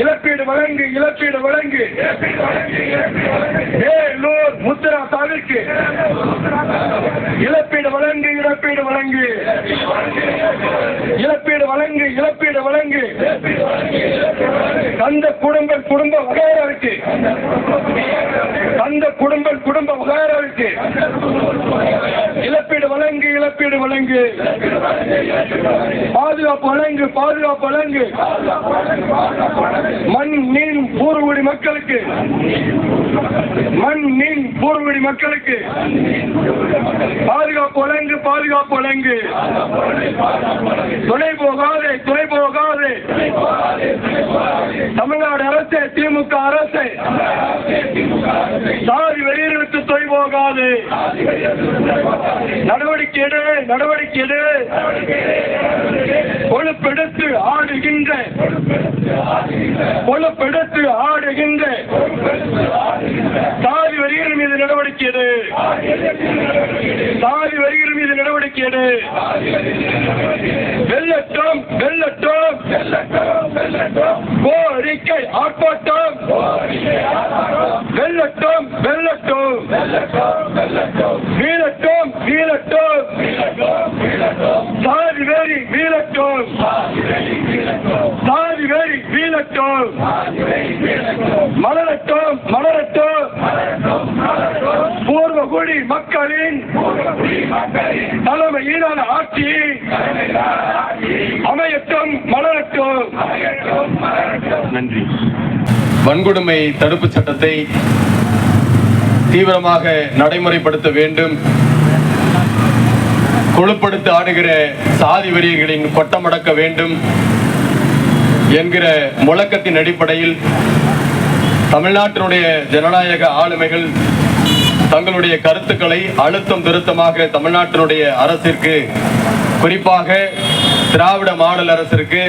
இழப்பீடு வழங்கு இழப்பீடு வழங்கு. வேலூர் முத்ரா சாவிற்கு இழப்பீடு வழங்கு இழப்பீடு வழங்கு. இழப்பீடு வழங்கு இழப்பீடு வழங்கு. தந்த குடும்ப குடும்ப வகையறாருக்கு தந்த குடும்ப குடும்ப வகையறாருக்கு இழப்பீடு வழங்கு இழப்பீடு வழங்கு. பாதுகாப்பு வழங்கு பாதுகாப்பு வழங்கு. மண் நீர் பூர்வடி மக்களுக்கு. மண் நீர் பூர்வடி மக்களுக்கு. பாதுகாப்பு வழங்கு பாதுகாப்பு வழங்கு. துணை போகாதே துணை போகாதே. தமிழ்நாடு அரசு திமுக அரசு. சாதி வெளியீடுகளுக்கு துணை போகாது. நடவடிக்கை எடு நடவடிக்கை எடு. கொழுப்பெடுத்து ஆடுகின்ற கொழுப்பெடுத்து ஆடுகின்ற. சாதி வரிகள் மீது நடவடிக்கை எடு. சாதி வரிகள் மீது நடவடிக்கை எடு. வெள்ளட்டம் வெள்ளட்டம் கோரிக்கை ஆர்ப்பாட்டம். மலரட்டும். மலரட்டும் மலரட்டும். பூர்வ குடி மக்களின் தலைமையிலான ஆட்சி அமையட்டும் மலரட்டும். நன்றி. வன்கொடுமை தடுப்பு சட்டத்தை தீவிரமாக நடைமுறைப்படுத்த வேண்டும். கொழுப்படுத்த ஆடுகிற சாதி வெறியர்களின் கொட்டமடக்க வேண்டும். என்கிற முழக்கத்தின் அடிப்படையில் தமிழ்நாட்டினுடைய ஜனநாயக ஆளுமைகள் தங்களுடைய கருத்துக்களை அழுத்தம் திருத்தமாக தமிழ்நாட்டினுடைய அரசிற்கு குறிப்பாக திராவிட மாடல் அரசிற்கு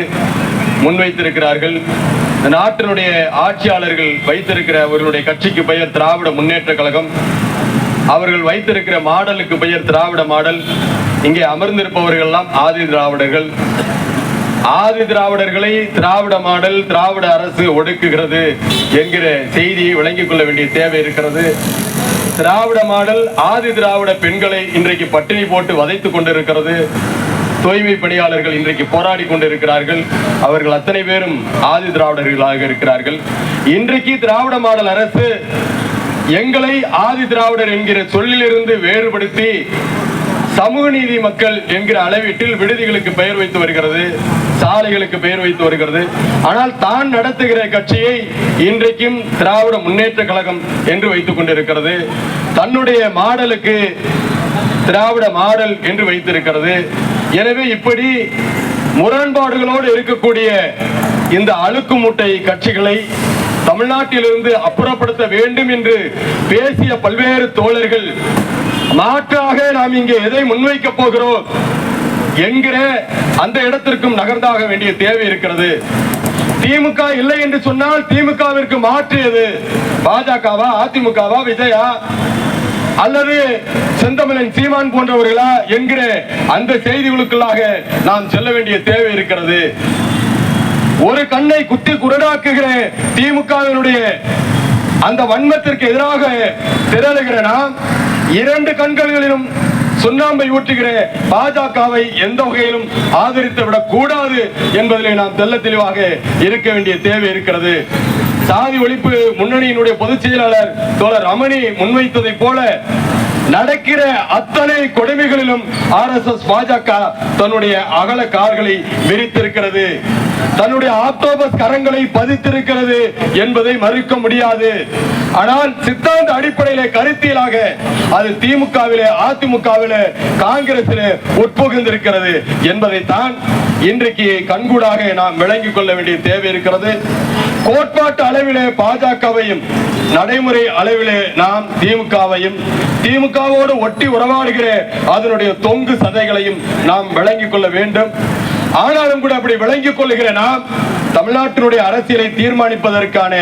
முன்வைத்திருக்கிறார்கள். நாட்டினுடைய ஆட்சியாளர்கள் வைத்திருக்கிற அவர்களுடைய கட்சிக்கு பெயர் திராவிட முன்னேற்ற கழகம். அவர்கள் வைத்திருக்கிற மாடலுக்கு பெயர் திராவிட மாடல். இங்கே அமர்ந்திருப்பவர்கள் எல்லாம் ஆதி திராவிடர்கள். ஆதி திராவிடர்களை திராவிட மாடல் திராவிட அரசு ஒடுக்குகிறது என்கிற செய்தியை விளங்கிக் கொள்ள வேண்டிய தேவை இருக்கிறது. திராவிட மாடல் ஆதி திராவிட பெண்களை இன்றைக்கு பட்டினி போட்டு வதைத்துக் கொண்டிருக்கிறது. தூய்மை பணியாளர்கள் இன்றைக்கு போராடி கொண்டிருக்கிறார்கள். அவர்கள் அத்தனை பேரும் ஆதி திராவிடர்களாக இருக்கிறார்கள். இன்றைக்கு திராவிட மாடல் அரசு எங்களை ஆதி திராவிடர் என்கிற சொல்லிலிருந்து வேறுபடுத்தி சமூக நீதி மக்கள் என்கிற அளவீட்டில் விடுதிகளுக்கு பெயர் வைத்து வருகிறது சாலைகளுக்கு பெயர் வைத்து வருகிறது. ஆனால் தான் நடத்துகிற கட்சியை இன்றைக்கும் திராவிட முன்னேற்ற கழகம் என்று வைத்துக் கொண்டிருக்கிறது. தன்னுடைய மாடலுக்கு திராவிட மாடல் என்று வைத்திருக்கிறது. எனவே இப்படி முரண்பாடுகளோடு இருக்கக்கூடிய இந்த அழுக்கு மூட்டை கட்சிகளை தமிழ்நாட்டிலிருந்து அப்புறப்படுத்த வேண்டும் என்று பேசிய பல்வேறு தோழர்கள் மாற்றாக நாம் இங்கே எதை முன்வைக்க போகிறோம் என்கிற அந்த இடத்திற்கும் நகர்ந்தாக வேண்டிய தேவை இருக்கிறது. திமுக இல்லை என்று சொன்னால் திமுகவிற்கு மாற்றியது பாஜகவா அதிமுகவா விஜயா? அல்லது செந்தமிழன் சீமான் போன்றவர்களா என்கிற அந்த செய்திகளுக்குள்ளாக நாம் செல்ல வேண்டிய தேவை இருக்கிறது. ஒரு கண்ணை குத்தி குரடாக்குகிற திமுகவினுடைய அந்த வன்மத்திற்கு எதிராக திரளுகிற நாம் இரண்டு கண்களிலும் சுண்ணாம்பை ஊற்றுகிற பாஜகவை எந்த வகையிலும் ஆதரித்து விடக் கூடாது என்பதிலே நாம் தெல்ல தெளிவாக இருக்க வேண்டிய தேவை இருக்கிறது. சாதி ஒழிப்பு முன்னணியினுடைய பொதுச் செயலாளர் தோழர் ரமணி முன்வைத்ததை போல நடக்கிற அத்தனை கொடுமைகளிலும் ஆர் எஸ் எஸ் பாஜக தன்னுடைய அகல கார்களை விரித்திருக்கிறது. தன்னுடைய ஆக்டோபஸ் கரங்களை பதித்திருக்கிறது என்பதை மறுக்க முடியாது. ஆனால் சித்தாந்த அடிப்படையில கருத்தியலாக அது திமுகவிலே அதிமுகவிலே காங்கிரசிலே உட்புகுந்திருக்கிறது என்பதைத்தான் இன்றைக்கு கண்கூடாக நாம் விளங்கிக் கொள்ள வேண்டிய தேவை இருக்கிறது. கோட்பாட்டு அளவிலே பாஜகவையும் நடைமுறை அளவிலே நாம் திமுகவையும் திமுகவோடு ஒட்டி உறவாடுகிற அதனுடைய தொங்கு சதைகளையும் நாம் விளங்கிக் கொள்ள வேண்டும். ஆனாலும் கூட அப்படி விளங்கிக் கொள்ளுகிற நாம் தமிழ்நாட்டினுடைய அரசியலை தீர்மானிப்பதற்கான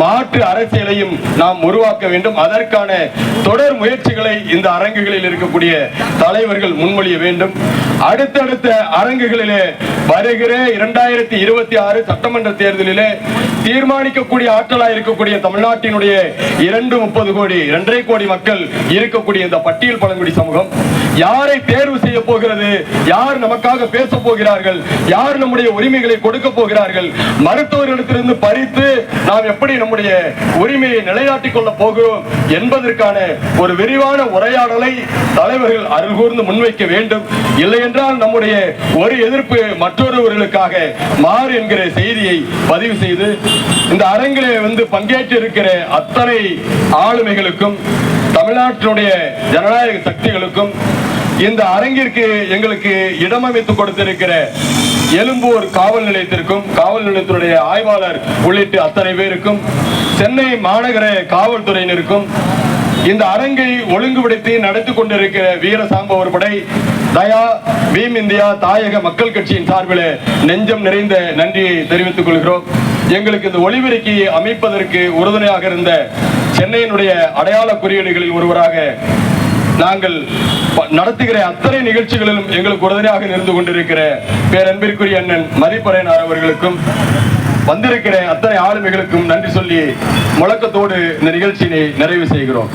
மாற்று அரசியலையும் நாம் உருவாக்க வேண்டும். அதற்கான தொடர் முயற்சிகளை இந்த அரங்குகளில் இருக்கக்கூடிய தலைவர்கள் முன்மொழிய வேண்டும். அடுத்தடுத்த அரங்குகளிலே வருகிற இரண்டாயிரத்தி இருபத்தி ஆறு சட்டமன்ற தேர்தலிலே தீர்மானிக்கக்கூடிய ஆற்றலாக இருக்கக்கூடிய தமிழ்நாட்டினுடைய இரண்டு முப்பது கோடி இரண்டரை கோடி மக்கள் இருக்கக்கூடிய இந்த பட்டியல் பழங்குடி சமூகம். யாரை தேர்வு செய்ய போகிறது? யார் நமக்காக பேச போகிறார்கள்? யார் நம்முடைய உரிமைகளை கொடுக்க போகிறார்கள்? மருத்துவர்களிடத்திலிருந்து பறித்து நாம் எப்படி நம்முடைய உரிமையை நிலைநாட்டிக் கொள்ள போகிறோம் என்பதற்கான ஒரு விரிவான உரையாடலை தலைவர்கள் அருள்கூர்ந்து முன்வைக்க வேண்டும். இல்லை என்றால் நம்முடைய ஒரு எதிர்ப்பு மற்றொருவர்களுக்காக மாறு என்கிற செய்தியை பதிவு செய்து இந்த அரங்கிலே வந்து பங்கேற்று இருக்கிற அத்தனை ஆளுமைகளுக்கும் தமிழ்நாட்டினுடைய ஜனநாயக சக்திகளுக்கும் இந்த அரங்கிற்கு எங்களுக்கு இடமமைத்து கொடுத்திருக்கிற எழும்பூர் காவல் நிலையத்திற்கும் காவல் நிலையத்தினுடைய ஆய்வாளர் உள்ளிட்ட அத்தனை பேருக்கும் சென்னை மாநகர காவல்துறையினருக்கும் இந்த அரங்கை ஒழுங்குபடுத்தி நடத்தி கொண்டிருக்கிற வீர சாம்பவர் படை தயா பீம் இந்தியா தாயக மக்கள் கட்சியின் சார்பில் நெஞ்சம் நிறைந்த நன்றியை தெரிவித்துக் கொள்கிறோம். எங்களுக்கு இந்த ஒளிபெருக்கியை அமைப்பதற்கு உறுதுணையாக இருந்த சென்னையினுடைய அடையாள குறியீடுகளில் ஒருவராக நாங்கள் நடத்துகிற அத்தனை நிகழ்ச்சிகளிலும் எங்களுக்கு உறுதுணையாக இருந்து கொண்டிருக்கிற பேரன்பிற்குரிய அண்ணன் மதிப்பறையனார் அவர்களுக்கும் வந்திருக்கிற அத்தனை ஆளுமைகளுக்கும் நன்றி சொல்லி முழக்கத்தோடு இந்த நிகழ்ச்சியினை நிறைவு செய்கிறோம்.